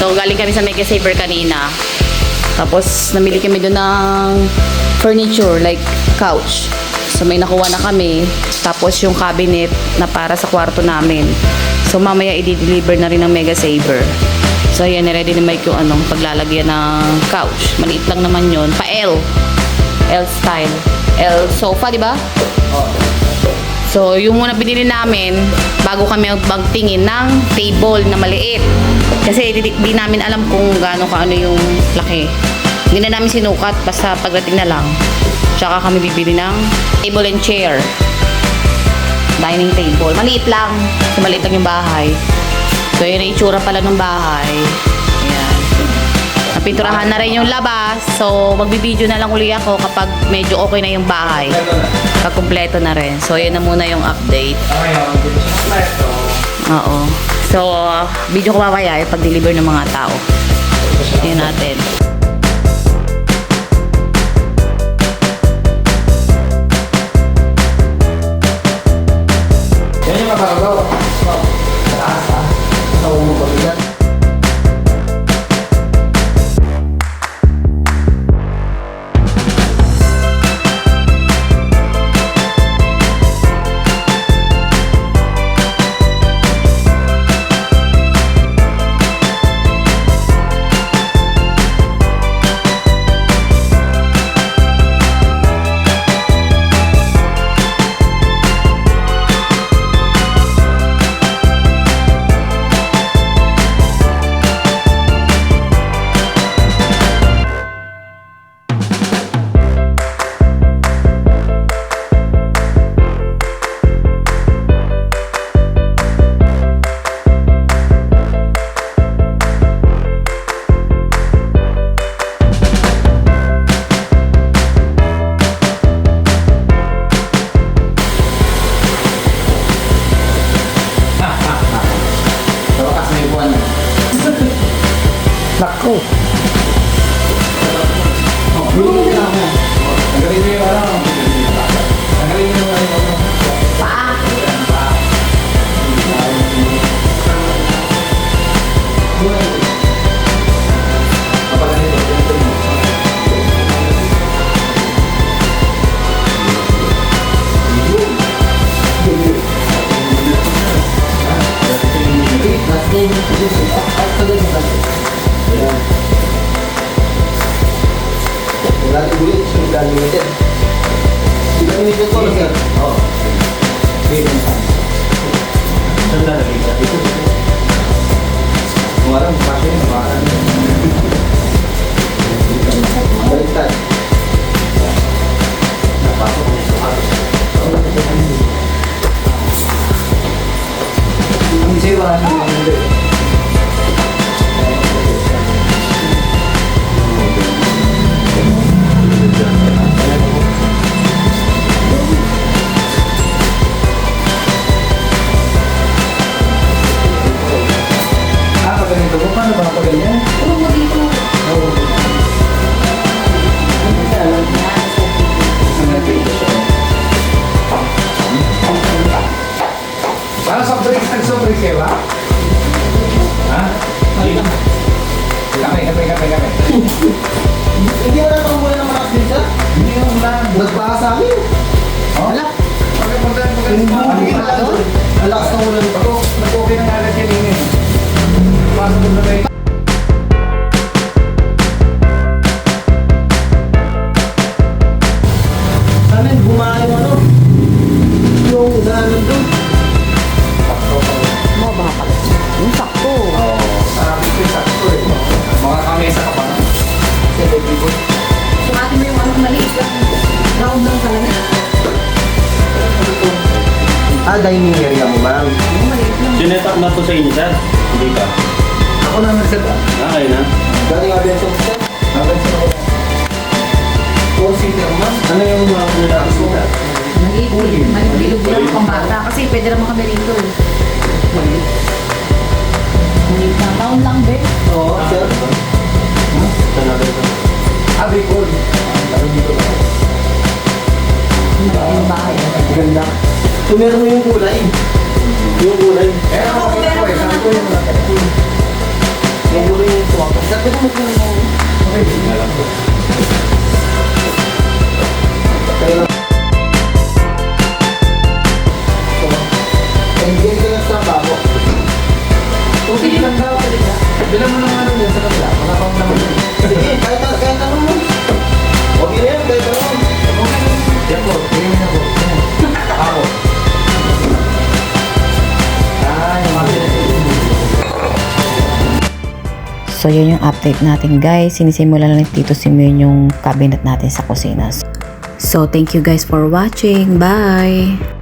sa Mega Saver kanina. Tapos namili kami doon ng furniture like couch. So may nakuha na kami. Tapos yung cabinet na para sa kwarto namin. So mamaya i-deliver na rin ng Mega Saver. So ayan, ready na Mike yung anong paglalagyan ng couch. Maliit lang naman yon Pa L. L style. L sofa, di ba? So, yung muna binili namin bago kami magtingin ng table na maliit. Kasi di, di namin alam kung gaano kaano yung laki. Hindi na namin sinukat, basta pagdating na lang. Tsaka kami bibili ng table and chair. Dining table. Maliit lang. Kasi maliit lang yung bahay. So, yun ang itsura pala ng bahay. Ayan. Napinturahan na rin yung labas. So, magbibideo na lang uli ako kapag medyo okay na yung bahay. Pag kumpleto na rin. So, yun na muna yung update. Kompleto. Oo. So, video ko mamaya yung pag-deliver ng mga tao. Yun natin. Naku. Oh, hindi bulit, yung limited. Ba limited ko lang sir? Oo. Saan lalagay ka? Dito. Kung alam, pasyo yun, makaan. Baliktad. Napasok niya sa karos. Ang zero, ano drink, soft drink kayo ba? Ha? Kami, kami, kami, kami. Hindi wala kang mula ng din siya. Hindi yung ulan. Nagpaka sa amin. Oh? Wala. Pag punta, pag Hindi mo Ano makikita ginawa doon. Ang lakas ng ulan. Ako, nag-okay na nga agad yan yun eh. Pasok ko na kayo. Sa amin, bumaha yung ano. Yung unahan doon. Ah, dining area mo, ma'am. Sinetak na to sa inyo, sir? Hindi ka? Ako na nagset ah. Ah, kayo na? Galing nga Benson siya. Nabansin ako. Four seater man. Ano yung mga pinatapos mo? Maliit. Bilog lang pang bata. Kasi pwede naman kami rito eh. Maliit. Lang. Round lang, be. Oo, sir. Talaga ito. Ah, Bicol. Laro dito ba? Yung bahay. Ganda. So, meron mo yung kulay. Yung kulay. Eh, ako ko meron ko. Sabi ko yung mga Meron ko yung swap. Sabi ko mo kung... Okay, hindi na lang ko. So, yun yung update natin guys. Sinisimula lang dito simulan yung cabinet natin sa kusina. So, thank you guys for watching. Bye!